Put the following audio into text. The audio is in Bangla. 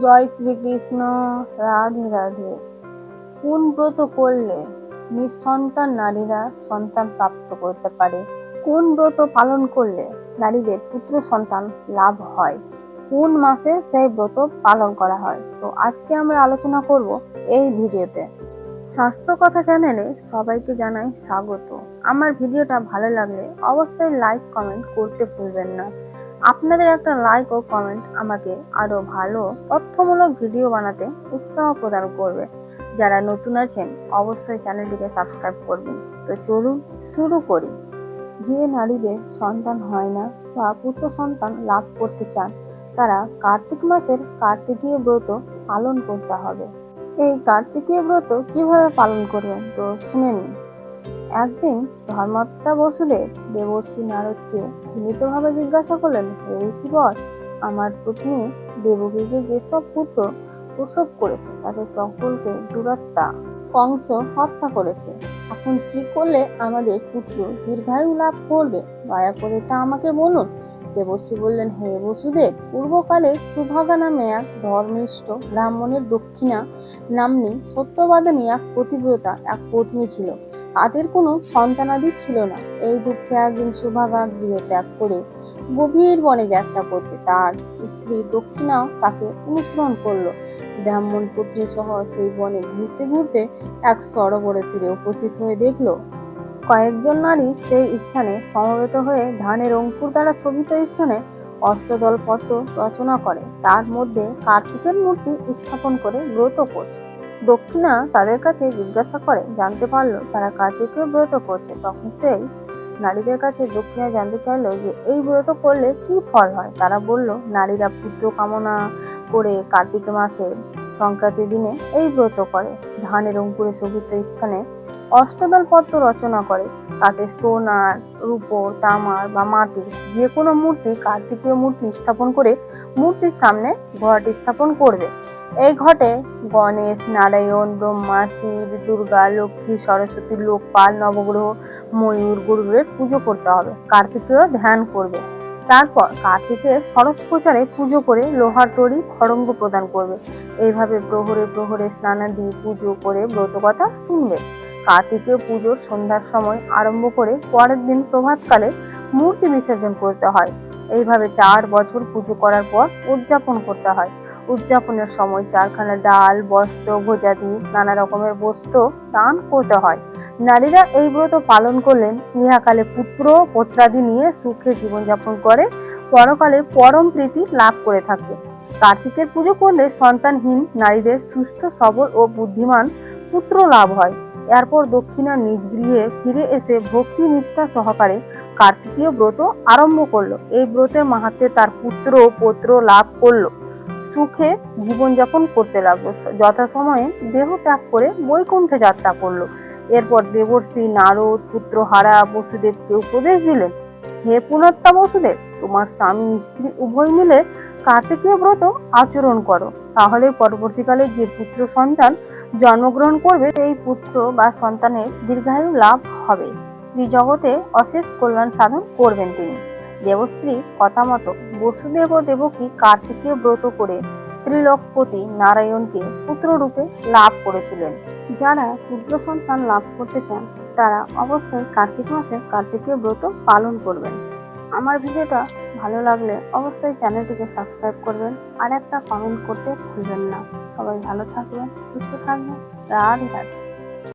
জয় শ্রীকৃষ্ণ, রাধে রাধে। কোন ব্রত করলে নিঃসন্তান নারীরা সন্তান প্রাপ্ত করতে পারে? কোন ব্রত পালন করলে নারীদের পুত্র সন্তান লাভ হয়? কোন মাসে সেই ব্রত পালন করা হয়? তো আজকে আমরা আলোচনা করব এই ভিডিওতে। স্বাস্থ্য কথা চ্যানেলে সবাইকে জানাই স্বাগত। আমার ভিডিওটা ভালো লাগলে অবশ্যই লাইক কমেন্ট করতে ভুলবেন না। আপনাদের একটা লাইক ও কমেন্ট আমাকে আরও ভালো, তথ্যমূলক ভিডিও বানাতে উৎসাহ প্রদান করবে। যারা নতুন আছেন, অবশ্যই চ্যানেলটিকে সাবস্ক্রাইব করবেন। তো চলুন শুরু করি। যে নারীদের সন্তান হয় না বা পুত্র সন্তান লাভ করতে চান, তারা কার্তিক মাসের কার্তিকীয় ব্রত পালন করতে হবে। এই কার্তিকীয় ব্রত কীভাবে পালন করবেন? তো শুনে নিন। একদিন ধর্মাত্মা বসুদেব দেবর্ষি নারদকে বিনীতভাবে জিজ্ঞাসা করলেন, হে ঋষিবর, আমার পত্নী দেবকীকে যেসব পুত্র প্রসব করেছে তাদের সকলকে দুরাত্মা কংস হত্যা করেছে। এখন কি করলে আমাদের পুত্র দীর্ঘায়ু লাভ করবে? দয়া করে তা আমাকে বলুন। দেবর্ষি বললেন, হে বসুদেব, পূর্বকালে সুভাগা নামে এক ধর্মিষ্ঠ ব্রাহ্মণের দক্ষিণা নামনি সত্যবাদিনী এক পতিব্রতা এক পত্নী ছিল। তাদের কোনো সন্তানাদি ছিল না। এই দুঃখে একদিন সুভাগা গৃহ ত্যাগ করে গভীর বনে যাত্রা করতে তার স্ত্রী দক্ষিণাও তাকে অনুসরণ করল। ব্রাহ্মণ পুত্রী সহ সেই বনে ঘুরতে ঘুরতে এক সরোবরের তীরে উপস্থিত হয়ে দেখল, কয়েকজন নারী সেই স্থানে সমবেত হয়ে ধানের অঙ্কুর দ্বারা শোভিত স্থানে অষ্টদল পত্র রচনা করে। তার মধ্যে কার্তিকের মূর্তি স্থাপন করে ব্রত করছে। দক্ষিণা তাদের কাছে জিজ্ঞাসা করে, জানতে পারল তারা কার্তিকের ব্রত করছে। তখন সেই নারীদের কাছে দক্ষিণা জানতে চাইলো যে, এই ব্রত করলে কি ফল হয়? তারা বলল, নারীরা পুত্র কামনা করে কার্তিক মাসে সংক্রান্তির দিনে এই ব্রত করে। ধানের অঙ্কুরে শোভিত স্থানে অষ্টদল পত্র রচনা করে। তাতে সোনার রূপোর তামার বা মাটির যে কোনো মূর্তি কার্তিকীয় মূর্তি স্থাপন করে মূর্তির সামনে ঘট স্থাপন করবে। এই ঘটে গণেশ, নারায়ণ, ব্রহ্মা, শিব, দুর্গা, লক্ষ্মী, সরস্বতী, লোকপাল, নবগ্রহ, ময়ূর গুরুদের পুজো করতে হবে। কার্তিকেয় ধ্যান করবে। তারপর কার্তিকের সরস প্রচারে পুজো করে লোহার তৈরি খড়ঙ্গ প্রদান করবে। এইভাবে প্রহরে প্রহরে স্নানাদি পুজো করে ব্রত কথা শুনবে। কার্তিকেয় পুজোর সন্ধ্যার সময় আরম্ভ করে পরের দিন প্রভাতকালে মূর্তি বিসর্জন করতে হয়। এইভাবে চার বছর পুজো করার পর উদযাপন করতে হয়। উদযাপনের সময় চারখানা ডাল, বস্ত্র, ভোজাদি, নানা রকমের বস্ত্র দান করতে হয়। নারীরা এই ব্রত পালন করলেন। ইহাকালে পুত্র পত্রাদি নিয়ে সুখে জীবনযাপন করে। পরকালে পরম প্রীতি লাভ করে থাকে। কার্তিকের পুজো করলে সন্তানহীন নারীদের সুস্থ, সবল ও বুদ্ধিমান পুত্র লাভ হয়। এরপর দক্ষিণা নিজ গৃহে ফিরে এসে ভক্তি নিষ্ঠা সহকারে কার্তিকীয় ব্রত আরম্ভ করল। এই ব্রতের মাহাত্মে তার পুত্র পৌত্র লাভ করল। সুখে জীবনযাপন করতে লাগল। যথাসময়ে দেহ ত্যাগ করে বৈকুণ্ঠে যাত্রা করল। এরপর দেবর্ষি, নারদ পুত্র হারা বসুদেবকে উপদেশ দিলেন। হে পুনত্তা বসুদেব, তোমার স্বামী, স্ত্রী উভয় মিলে কার্তিকীয় ব্রত আচরণ করো। তাহলে পরবর্তীকালে যে পুত্র সন্তান জন্মগ্রহণ করবে, সেই পুত্র বা সন্তানের দীর্ঘায়ু লাভ হবে। ত্রিজগতে অশেষ কল্যাণ সাধন করবেন তিনি। দেবস্ত্রী কথা মতো বসুদেব ও দেবকী কার্তিকীয় ব্রত করে ত্রিলোকপতি নারায়ণকে পুত্ররূপে লাভ করেছিলেন। যারা পুত্র সন্তান লাভ করতে চান, তারা অবশ্যই কার্তিক মাসে কার্তিকীয় ব্রত পালন করবেন। আমার ভিডিওটা ভালো লাগলে অবশ্যই চ্যানেলটিকে সাবস্ক্রাইব করবেন আর একটা কমেন্ট করতে ভুলবেন না। সবাই ভালো থাকবেন, সুস্থ থাকবেন। রাধে রাধে।